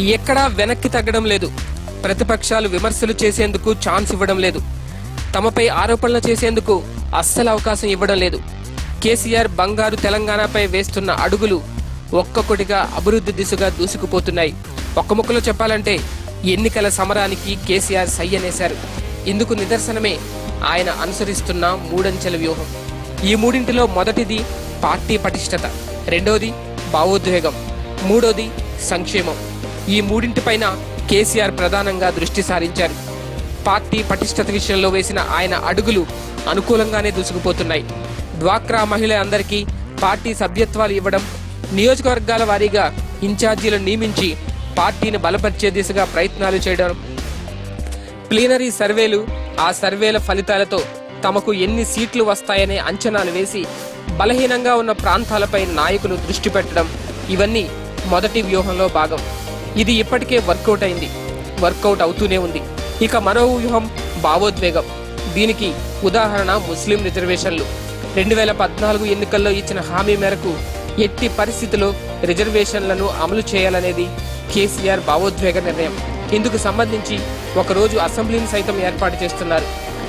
ఎక్కడా వెనక్కి తగ్గడం లేదు. ప్రతిపక్షాలు విమర్శలు చేసేందుకు ఛాన్స్ ఇవ్వడం లేదు. తమపై ఆరోపణలు చేసేందుకు అస్సలు అవకాశం ఇవ్వడం లేదు. కేసీఆర్ బంగారు తెలంగాణపై వేస్తున్న అడుగులు ఒక్కొక్కటిగా అభివృద్ధి దిశగా దూసుకుపోతున్నాయి. ఒక్క ముక్కలో చెప్పాలంటే ఎన్నికల సమరానికి కేసీఆర్ సై అనేశారు ఇందుకు నిదర్శనమే ఆయన అనుసరిస్తున్న మూడంచెల వ్యూహం. ఈ మూడింటిలో మొదటిది పార్టీ పటిష్టత రెండోది భావోద్వేగం మూడోది సంక్షేమం. ఈ మూడింటిపైన కేసీఆర్ ప్రధానంగా దృష్టి సారించారు. పార్టీ పటిష్టత విషయంలో వేసిన ఆయన అడుగులు అనుకూలంగానే దూసుకుపోతున్నాయి. డ్వాక్రా మహిళ అందరికీ పార్టీ సభ్యత్వాలు ఇవ్వడం నియోజకవర్గాల వారీగా ఇన్ఛార్జీలను నియమించి పార్టీని బలపరిచే దిశగా ప్రయత్నాలు చేయడం. ప్లీనరీ సర్వేలు ఆ సర్వేల ఫలితాలతో తమకు ఎన్ని సీట్లు వస్తాయనే అంచనాలు వేసి బలహీనంగా ఉన్న ప్రాంతాలపై నాయకులు దృష్టి పెట్టడం ఇవన్నీ మొదటి వ్యూహంలో భాగం. ఇది ఇప్పటికే వర్కౌట్ అయింది. వర్కౌట్ అవుతూనే ఉంది. ఇక మరో వ్యూహం భావోద్వేగం. దీనికి ఉదాహరణ ముస్లిం రిజర్వేషన్లు. రెండు వేల పద్నాలుగు ఎన్నికల్లో ఇచ్చిన హామీ మేరకు ఎట్టి పరిస్థితిలో రిజర్వేషన్లను అమలు చేయాలనేది కేసీఆర్ భావోద్వేగ నిర్ణయం. ఇందుకు సంబంధించి ఒకరోజు అసెంబ్లీని సైతం ఏర్పాటు చేస్తున్నారు.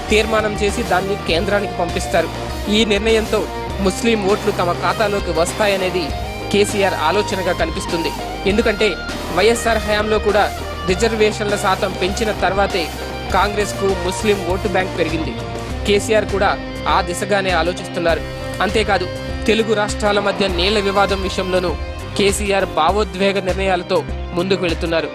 తీర్మానం చేసి దాన్ని కేంద్రానికి పంపిస్తారు. ఈ నిర్ణయంతో ముస్లిం ఓట్లు తమ ఖాతాలోకి వస్తాయనేది కేసీఆర్ ఆలోచనగా కనిపిస్తుంది. ఎందుకంటే వైఎస్ఆర్ హయాంలో కూడా రిజర్వేషన్ల శాతం పెంచిన తర్వాతే కాంగ్రెస్కు ముస్లిం ఓటు బ్యాంక్ పెరిగింది. కేసీఆర్ కూడా ఆ దిశగానే ఆలోచిస్తున్నారు. అంతేకాదు తెలుగు రాష్ట్రాల మధ్య నీళ్ళ వివాదం విషయంలోనూ కేసీఆర్ భావోద్వేగ నిర్ణయాలతో ముందుకు వెళుతున్నారు.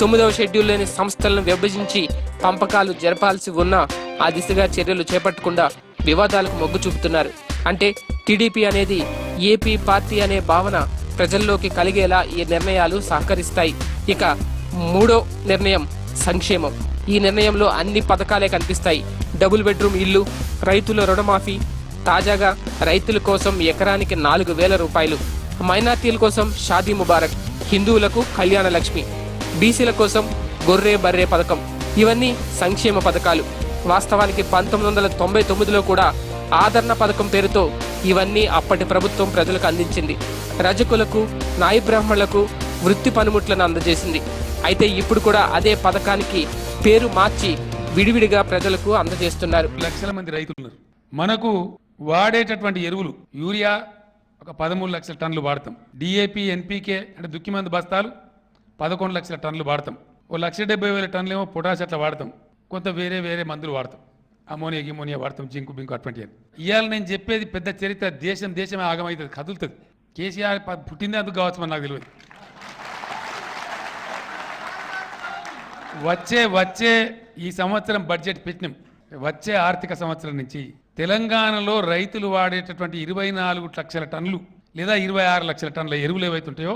తొమ్మిదవ షెడ్యూల్లోని సంస్థలను విభజించి పంపకాలు జరపాల్సి ఉన్నా ఆ దిశగా చర్యలు చేపట్టకుండా వివాదాలకు మొగ్గు చూపుతున్నారు. అంటే టీడీపీ అనేది ఏపీ పార్టీ అనే భావన ప్రజల్లోకి కలిగేలా ఈ నిర్ణయాలు సహకరిస్తాయి. ఇక మూడో నిర్ణయం సంక్షేమం. ఈ నిర్ణయంలో అన్ని పథకాలే కనిపిస్తాయి. డబుల్ బెడ్రూమ్ ఇల్లు రైతుల రుణమాఫీ తాజాగా రైతుల కోసం ఎకరానికి నాలుగు వేల రూపాయలు మైనార్టీల కోసం షాదీ ముబారక్ హిందువులకు కళ్యాణ లక్ష్మి బీసీల కోసం గొర్రె బర్రె పథకం. ఇవన్నీ సంక్షేమ పథకాలు. వాస్తవానికి పంతొమ్మిది వందల తొంభై తొమ్మిదిలో కూడా ఆదరణ పథకం పేరుతో ఇవన్నీ అప్పటి ప్రభుత్వం ప్రజలకు అందించింది. రజకులకు నాయ బ్రాహ్మణులకు వృత్తి పనిముట్లను అందజేసింది. అయితే ఇప్పుడు కూడా అదే పథకానికి పేరు మార్చి విడివిడిగా ప్రజలకు అందజేస్తున్నారు. లక్షల మంది రైతులు మనకు వాడేటటువంటి ఎరువులు యూరియా ఒక పదమూడు లక్షల టన్నులు వాడతాం. డిఏపి ఎన్పికే అంటే దుక్కి మంది బస్తాలు పదకొండు లక్షల టన్నులు వాడతాం. ఓ లక్ష డెబ్బై వేల టన్నులేమో పొటాష్ అట్లా వాడతాం. కొంత వేరే వేరే మందులు వాడతాం. అమోనియా గిమోనియా వాడతాం జింకు బింకు అటువంటి ఇవాళ నేను చెప్పేది పెద్ద చరిత్ర దేశం దేశమే ఆగమవుతుంది కదులుతుంది. కేసీఆర్ పుట్టిందే అందుకు కావచ్చు నాకు తెలియదు. వచ్చే వచ్చే ఈ సంవత్సరం బడ్జెట్ పెట్టినాం. వచ్చే ఆర్థిక సంవత్సరం నుంచి తెలంగాణలో రైతులు వాడేటటువంటి ఇరవై నాలుగు లక్షల టన్నులు లేదా ఇరవై ఆరు లక్షల టన్నుల ఎరువులు ఏవైతుంటాయో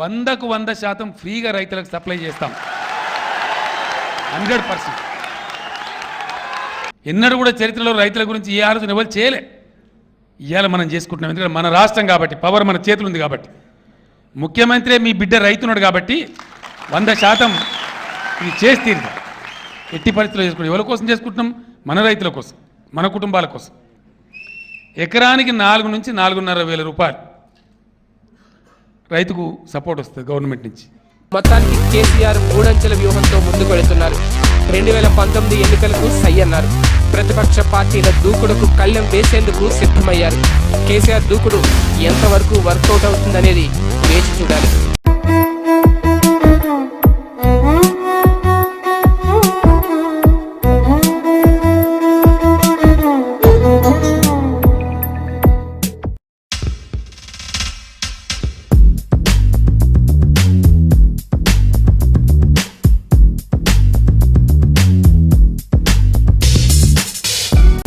వందకు వంద శాతం ఫ్రీగా రైతులకు సప్లై చేస్తాం. Hundred percent. ఎన్నడూ కూడా చరిత్రలో రైతుల గురించి ఏ ఆలోచన ఎవరు చేయలే. ఇవాళ మనం చేసుకుంటున్నాం. ఎందుకంటే మన రాష్ట్రం కాబట్టి పవర్ మన చేతులు ఉంది కాబట్టి. ముఖ్యమంత్రి మీ బిడ్డ రైతున్నాడు కాబట్టి వంద శాతం ఇది చేసి తీరుతాం ఎట్టి పరిస్థితుల్లో చేసుకుంటాం ఎవరి కోసం చేసుకుంటున్నాం? మన రైతుల కోసం మన కుటుంబాల కోసం. ఎకరానికి నాలుగు నుంచి నాలుగున్నర వేల రూపాయలు రైతుకు సపోర్ట్ వస్తుంది గవర్నమెంట్ నుంచి. మొత్తానికి కేసీఆర్ మూడంచెల వ్యూహంతో ముందుకు వెళుతున్నారు. రెండు వేల పంతొమ్మిది ఎన్నికలకు సై అన్నారు. ప్రతిపక్ష పార్టీల దూకుడుకు కళ్ళెం వేసేందుకు సిద్ధమయ్యారు. కేసీఆర్ దూకుడు ఎంతవరకు వర్కౌట్ అవుతుందనేది వేచి చూడాలి.